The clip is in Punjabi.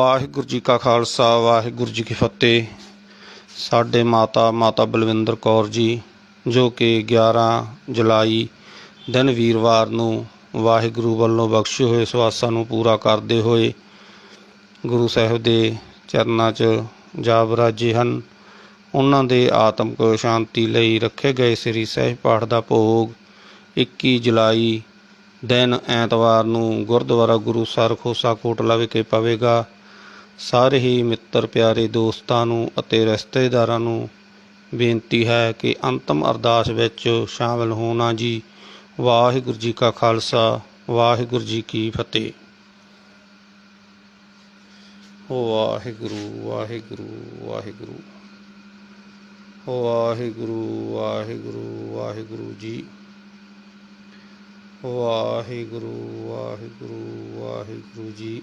ਵਾਹਿਗੁਰੂ ਜੀ ਕਾ ਖਾਲਸਾ, ਵਾਹਿਗੁਰੂ ਜੀ ਕੀ ਫਤਿਹ। ਸਾਡੇ ਮਾਤਾ ਮਾਤਾ ਬਲਵਿੰਦਰ ਕੌਰ ਜੀ, ਜੋ ਕਿ 11 ਜੁਲਾਈ ਦਿਨ ਵੀਰਵਾਰ ਨੂੰ ਵਾਹਿਗੁਰੂ ਵੱਲੋਂ ਬਖਸ਼ੇ ਹੋਏ ਸਵਾਸਾਂ ਨੂੰ ਪੂਰਾ ਕਰਦੇ ਹੋਏ ਗੁਰੂ ਸਾਹਿਬ ਦੇ ਚਰਨਾਂ 'ਚ ਜਾਬ ਰਾਜੇ ਹਨ। ਉਹਨਾਂ ਦੇ ਆਤਮਿਕ ਸ਼ਾਂਤੀ ਲਈ ਰੱਖੇ ਗਏ ਸ੍ਰੀ ਸਹਿਜ ਪਾਠ ਦਾ ਭੋਗ 21 ਜੁਲਾਈ ਦਿਨ ਐਤਵਾਰ ਨੂੰ ਗੁਰਦੁਆਰਾ ਗੁਰੂ ਸਰ ਖੋਸਾ ਕੋਟਲਾ ਵਿਖੇ ਪਵੇਗਾ। ਸਾਰੇ ਹੀ ਮਿੱਤਰ ਪਿਆਰੇ ਦੋਸਤਾਂ ਨੂੰ ਅਤੇ ਰਿਸ਼ਤੇਦਾਰਾਂ ਨੂੰ ਬੇਨਤੀ ਹੈ ਕਿ ਅੰਤਮ ਅਰਦਾਸ ਵਿੱਚ ਸ਼ਾਮਲ ਹੋਣਾ ਜੀ। ਵਾਹਿਗੁਰੂ ਜੀ ਕਾ ਖਾਲਸਾ, ਵਾਹਿਗੁਰੂ ਜੀ ਕੀ ਫਤਿਹ। ਵਾਹਿਗੁਰੂ ਵਾਹਿਗੁਰੂ ਵਾਹਿਗੁਰੂ। ਵਾਹਿਗੁਰੂ ਵਾਹਿਗੁਰੂ ਵਾਹਿਗੁਰੂ ਜੀ। ਵਾਹਿਗੁਰੂ ਵਾਹਿਗੁਰੂ ਵਾਹਿਗੁਰੂ ਜੀ।